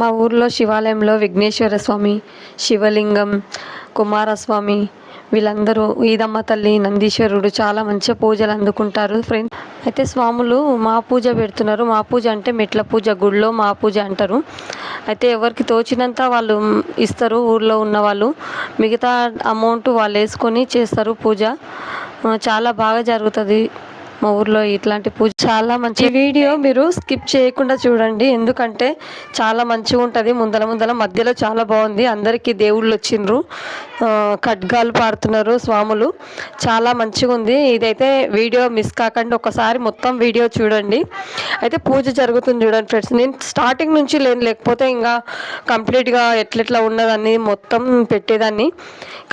మా ఊర్లో శివాలయంలో విఘ్నేశ్వర స్వామి శివలింగం కుమారస్వామి వీళ్ళందరూ ఈదమ్మ తల్లి నందీశ్వరుడు చాలా మంచిగా పూజలు అందుకుంటారు ఫ్రెండ్స్ అయితే స్వాములు మా పూజ పెడుతున్నారు. మా పూజ అంటే మెట్ల పూజ గుడిలో మా పూజ అంటారు. అయితే ఎవరికి తోచినంత వాళ్ళు ఇస్తారు. ఊర్లో ఉన్న వాళ్ళు మిగతా అమౌంట్ వాళ్ళు వేసుకొని చేస్తారు పూజ. చాలా బాగా జరుగుతుంది. మా ఊర్లో ఇట్లాంటి పూజ చాలా మంచి వీడియో మీరు స్కిప్ చేయకుండా చూడండి. ఎందుకంటే చాలా మంచిగా ఉంటుంది. ముందల ముందల మధ్యలో చాలా బాగుంది. అందరికీ దేవుళ్ళు వచ్చిండ్రు. ఖడ్గాలు పాడుతున్నారు స్వాములు. చాలా మంచిగా ఉంది. ఇదైతే వీడియో మిస్ కాకుండా. ఒకసారి మొత్తం వీడియో చూడండి. అయితే పూజ జరుగుతుంది చూడండి ఫ్రెండ్స్. నేను స్టార్టింగ్ నుంచి లేను. లేకపోతే ఇంకా కంప్లీట్గా ఎట్లెట్లా ఉన్నదాన్ని మొత్తం పెట్టేదాన్ని.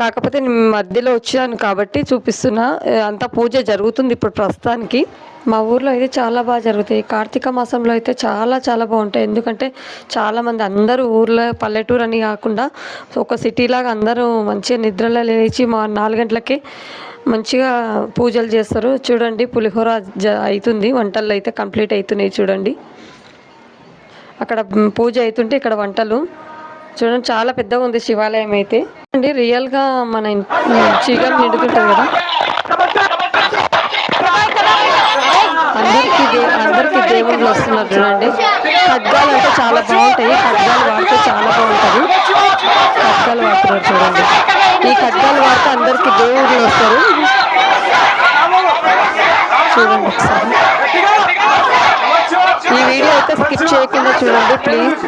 కాకపోతే నేను మధ్యలో వచ్చాను కాబట్టి చూపిస్తున్నా. అంత అంతా పూజ జరుగుతుంది ఇప్పుడు ప్రస్తుతానికి. మా ఊర్లో అయితే చాలా బాగా జరుగుతాయి. కార్తీక మాసంలో అయితే చాలా చాలా బాగుంటాయి. ఎందుకంటే చాలామంది అందరూ ఊర్లో పల్లెటూరు అని కాకుండా ఒక సిటీలాగా అందరూ మంచిగా నిద్రలో లేచి మా నాలుగు గంటలకి మంచిగా పూజలు చేస్తారు. చూడండి పులిహోర జ అవుతుంది వంటల్లో అయితే కంప్లీట్ అవుతున్నాయి చూడండి. అక్కడ పూజ అవుతుంటే ఇక్కడ వంటలు. చూడండి చాలా పెద్దగా ఉంది శివాలయం అయితే. అండి రియల్గా మన ఇన్- చీకటి కదా. అందరికీ దే అందరికీ దేవుళ్ళు వస్తున్నారు చూడండి. ఖడ్గాలు అంటే చాలా బాగుంటాయి. ఖడ్గాలు వాడితే చాలా బాగుంటుంది. ఖడ్గాలు వాడుతున్నారు చూడండి. ఈ ఖడ్గాలు వాడితే అందరికీ దేవుళ్ళు వస్తారు. చూడండి ఒకసారి. ఈ వీడియో అయితే స్కిప్ చేయకుండా చూడండి ప్లీజ్.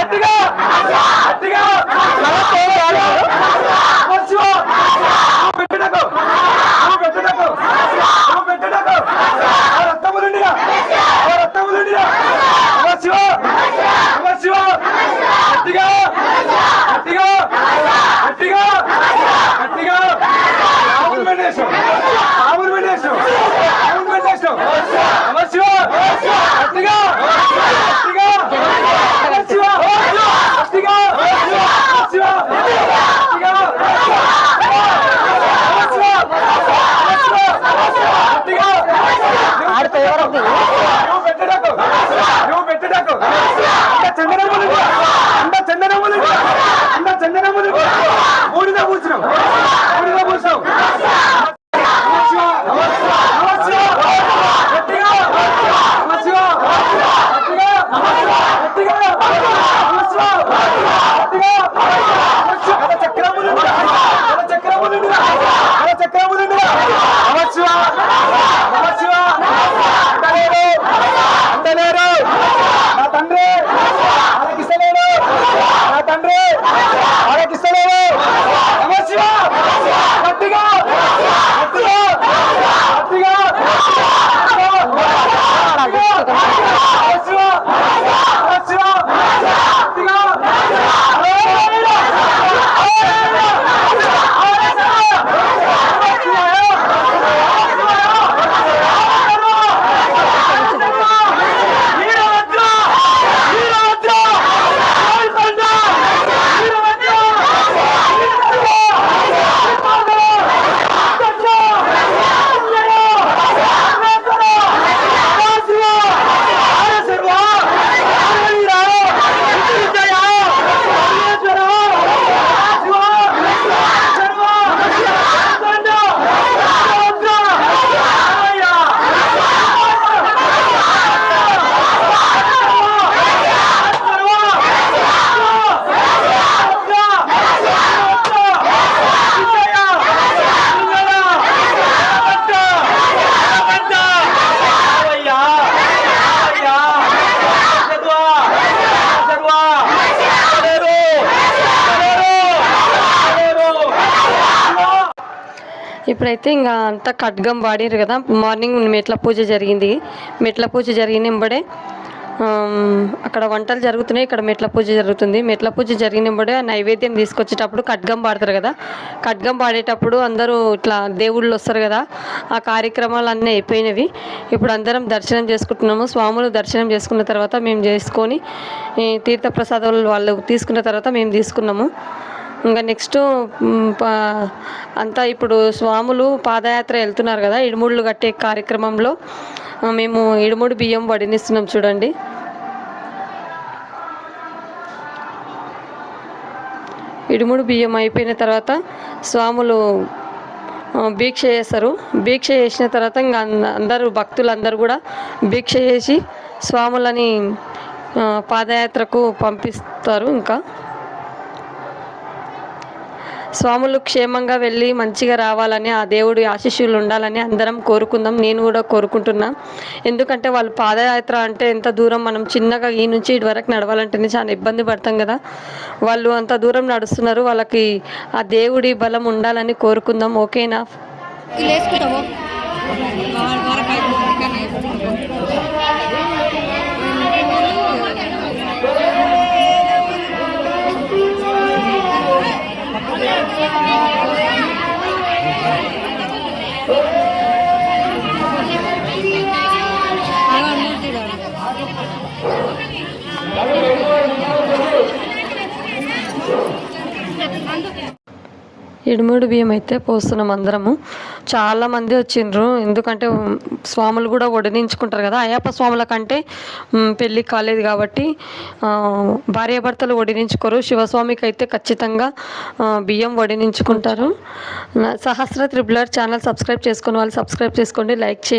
గట్టిగా గట్టిగా చందనములు అంత చందనములు అంత చందనములు మూడిగా ఇప్పుడైతే ఇంకా అంతా ఖడ్గం వాడారు కదా. మార్నింగ్ మెట్ల పూజ జరిగింది. మెట్ల పూజ జరిగిన వెంబడే అక్కడ వంటలు జరుగుతున్నాయి. ఇక్కడ మెట్ల పూజ జరుగుతుంది. మెట్ల పూజ జరిగినప్పుడే ఆ నైవేద్యం తీసుకొచ్చేటప్పుడు ఖడ్గం పాడతారు కదా. ఖడ్గం పాడేటప్పుడు అందరూ ఇట్లా దేవుళ్ళు వస్తారు కదా. ఆ కార్యక్రమాలు అన్నీ అయిపోయినవి. ఇప్పుడు అందరం దర్శనం చేసుకుంటున్నాము. స్వాములు దర్శనం చేసుకున్న తర్వాత మేము చేసుకొని తీర్థప్రసాదాలు వాళ్ళు తీసుకున్న తర్వాత మేము తీసుకున్నాము. ఇంకా నెక్స్ట్ అంతా ఇప్పుడు స్వాములు పాదయాత్ర వెళ్తున్నారు కదా ఇడుముళ్ళు కట్టే కార్యక్రమంలో. మేము ఇడుముడు బియ్యం వడినిస్తున్నాం చూడండి. ఇడుముడు బియ్యం అయిపోయిన తర్వాత స్వాములు భీక్ష చేస్తారు. భీక్ష చేసిన తర్వాత ఇంకా అంద- అందరూ భక్తులందరూ కూడా భీక్ష చేసి స్వాములని పాదయాత్రకు పంపిస్తారు ఇంకా. స్వాములు క్షేమంగా వెళ్ళి మంచిగా రావాలని ఆ దేవుడి ఆశీస్సులు ఉండాలని అందరం కోరుకుందాం. నేను కూడా కోరుకుంటున్నా. ఎందుకంటే వాళ్ళు పాదయాత్ర అంటే ఎంత దూరం మనం చిన్నగా ఈ నుంచి ఇటు వరకు నడవాలంటేనే చాలా ఇబ్బంది పడతాం కదా. వాళ్ళు అంత దూరం నడుస్తున్నారు వాళ్ళకి ఆ దేవుడి బలం ఉండాలని కోరుకుందాం. ఓకేనా? ఇడుముడు బియ్యం అయితే పోస్తున్నాం అందరము. చాలామంది వచ్చిండ్రు. ఎందుకంటే స్వాములు కూడా వడినించుకుంటారు కదా. అయ్యప్ప స్వాముల కంటే పెళ్ళి కాలేదు కాబట్టి భార్యాభర్తలు వడినించుకోరు శివస్వామికి అయితే ఖచ్చితంగా బియ్యం వడినించుకుంటారు సహస్ర త్రిబులర్ ఛానల్ సబ్స్క్రైబ్ చేసుకుని వాళ్ళు సబ్స్క్రైబ్ చేసుకోండి. లైక్ చేయండి.